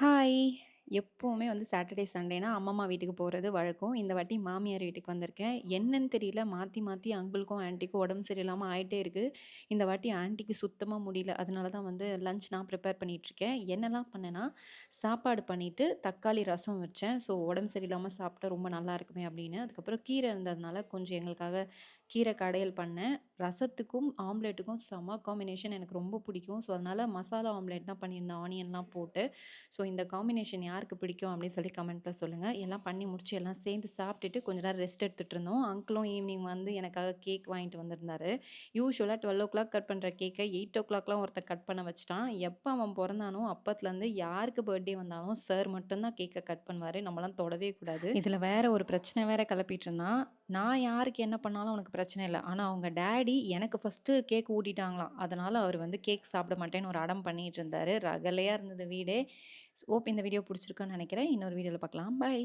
Hi. எப்போவுமே வந்து Saturday, சண்டேனா அம்மம்மா வீட்டுக்கு போகிறது வழக்கம். இந்த வாட்டி மாமியார் வீட்டுக்கு வந்திருக்கேன். என்னன்னு தெரியல மாற்றி மாற்றி அங்கிளுக்கும், ஆண்டிக்கும் உடம்பு சரியில்லாமல் ஆகிட்டே இருக்குது இந்த வாட்டி ஆண்டிக்கு சுத்தமாக முடியல. அதனால தான் வந்து லஞ்ச் நான் ப்ரிப்பேர் பண்ணிகிட்ருக்கேன் என்னலாம் பண்ணேன்னா, சாப்பாடு பண்ணிவிட்டு தக்காளி ரசம் வச்சேன். ஸோ உடம்பு சரியில்லாமல் சாப்பிட்டா ரொம்ப நல்லா இருக்குமே அப்படின்னு. அதுக்கப்புறம் கீரை இருந்ததுனால கொஞ்சம் எங்களுக்காக கீரை கடையல் பண்ணேன். ரசத்துக்கும், ஆம்லேட்டுக்கும் செம்ம காம்பினேஷன் எனக்கு ரொம்ப பிடிக்கும். ஸோ அதனால் மசாலா ஆம்லேட் தான் பண்ணியிருந்தேன் ஆனியன்லாம் போட்டு. ஸோ இந்த காம்பினேஷன் யாருக்கு பிடிக்கும் அப்படின்னு சொல்லி கமெண்ட்ல சொல்லுங்கள் எல்லாம் பண்ணி முடிச்சு எல்லாம் சேர்ந்து சாப்பிட்டுட்டு கொஞ்ச நேரம் ரெஸ்ட் எடுத்துட்டு இருந்தோம். அங்கிளும் ஈவினிங் வந்து எனக்காக கேக் வாங்கிட்டு வந்துருந்தார் யூஷுவல டுவெல் ஓ கிளாக் கட் பண்ணுற கேக்கை எயிட் ஓ கிளாக்லாம் ஒருத்தர் கட் பண்ண வச்சுட்டான். எப்போ அவன் பிறந்தானோ அப்பத்துலேருந்து யாருக்கு பர்த்டே வந்தாலும் சார் மட்டும்தான் கேக்கை கட் பண்ணுவார் நம்மளாம் தொடவே கூடாது. இதில் வேற ஒரு பிரச்சனை வேற கிளப்பிட்டு இருந்தான். நான் யாருக்கு என்ன பண்ணாலும் அவனுக்கு பிரச்சனை இல்லை ஆனால் அவங்க டேடி எனக்கு ஃபஸ்ட்டு கேக் ஊட்டிட்டாங்களாம். அதனால் அவர் வந்து கேக் சாப்பிட மாட்டேன்னு ஒரு அடம் பண்ணிட்டு இருந்தார் ரகலையாக இருந்தது வீடே. ஓப் இந்த வீடியோ பிடிச்சிருக்குன்னு நினைக்கிறேன். இன்னொரு வீடியோவில் பார்க்கலாம். பை.